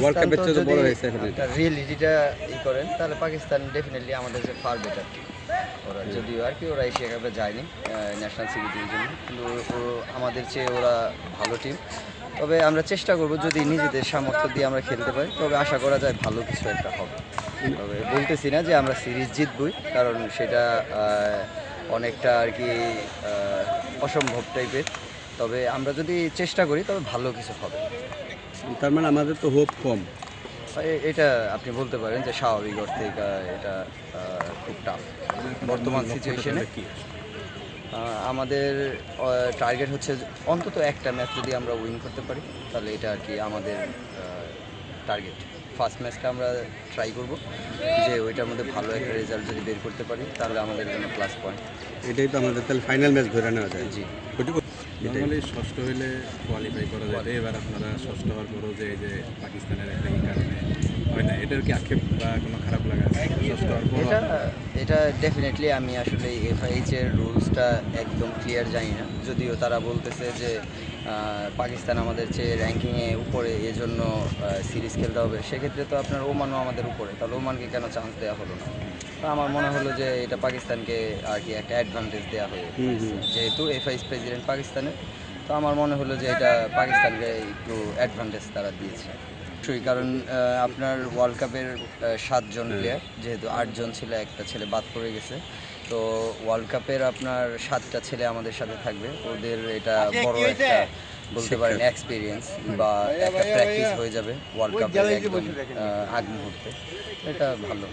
World কাপের চেয়ে বড় হয়েছে এখন। রিয়েলিটিটা ই করেন তাহলে পাকিস্তান ডেফিনেটলি আমাদের যে ফার বেটার ওরা যদিও আর কি ওরা এশিয়া কাপে যায়নি ন্যাশনাল সিকিউরিটির জন্য। কিন্তু আমাদের চেয়ে ওরা ভালো টিম তবে আমরা চেষ্টা করব যদি নিজেদের সামর্থ্য দিয়ে আমরা খেলতে পারি তবে আশা করা যায় ভালো কিছু একটা হবে। তবে বলতেছি না যে আমরা সিরিজ জিতবই কারণ সেটা অনেকটা আর কি অসম্ভব টাইপের তবে আমরা যদি চেষ্টা করি তবে ভালো কিছু হবে। তার মানে আমাদের তো হোপ কম। এটা আপনি বলতে পারেন যে স্বাভাবিক অর্থে এটা- খুব টাফ বর্তমান সিচুয়েশনে আমাদের টার্গেট হচ্ছে অন্তত একটা ম্যাচ যদি আমরা উইন করতে পারি তাহলে এটা আর কি আমাদের টার্গেট ফার্স্ট ম্যাচটা আমরা ট্রাই করব যে ওইটার মধ্যে ভালো একটা রেজাল্ট যদি বের করতে পারি তাহলে আমাদের জন্য প্লাস পয়েন্ট এটাই তো আমাদের তাহলে ফাইনাল ম্যাচ ধরে নেওয়া যায়। জি। নর্মালি ষষ্ঠ হইলে কোয়ালিফাই করা যায়। এবার আপনারা ষষ্ঠ হওয়ার পরও যে এই যে পাকিস্তানের একটা ই কারণে হয় না এটার কি আক্ষেপ বা কোনো খারাপ লাগা আছে? ষষ্ঠ হওয়ার পর এটা এটা ডেফিনেটলি আমি আসলে এফআইএইচ এর রুলসটা একদম ক্লিয়ার জানি না। যদিও তারা বলতেছে যে আহ, পাকিস্তান আমাদের চেয়ে র্যাঙ্কিংয়ে উপরে এজন্য সিরিজ খেলতে হবে। সেক্ষেত্রে তো আপনার ওমানও আমাদের উপরে। তাহলে ওমানকে কেন চান্স দেওয়া হলো না? আমার মনে হলো যে এটা পাকিস্তানকে আর কি একটা অ্যাডভান্টেজ দেওয়া হয়ে যেহেতু এফআইএস প্রেসিডেন্ট পাকিস্তানের তো আমার মনে হলো যে এটা পাকিস্তানকে একটু অ্যাডভান্টেজ তারা দিয়েছে। অবশ্যই কারণ আপনার ওয়ার্ল্ড কাপের সাতজন প্লেয়ার যেহেতু আটজন ছিল একটা ছেলে বাদ পড়ে গেছে। তো ওয়ার্ল্ড কাপের আপনার সাতটা ছেলে আমাদের সাথে থাকবে। ওদের এটা বড় একটা বলতে পারেন এক্সপিরিয়েন্স বা একটা প্র্যাকটিস হয়ে যাবে ওয়ার্ল্ড কাপের একদম আগ মুহূর্তে। এটা ভালো।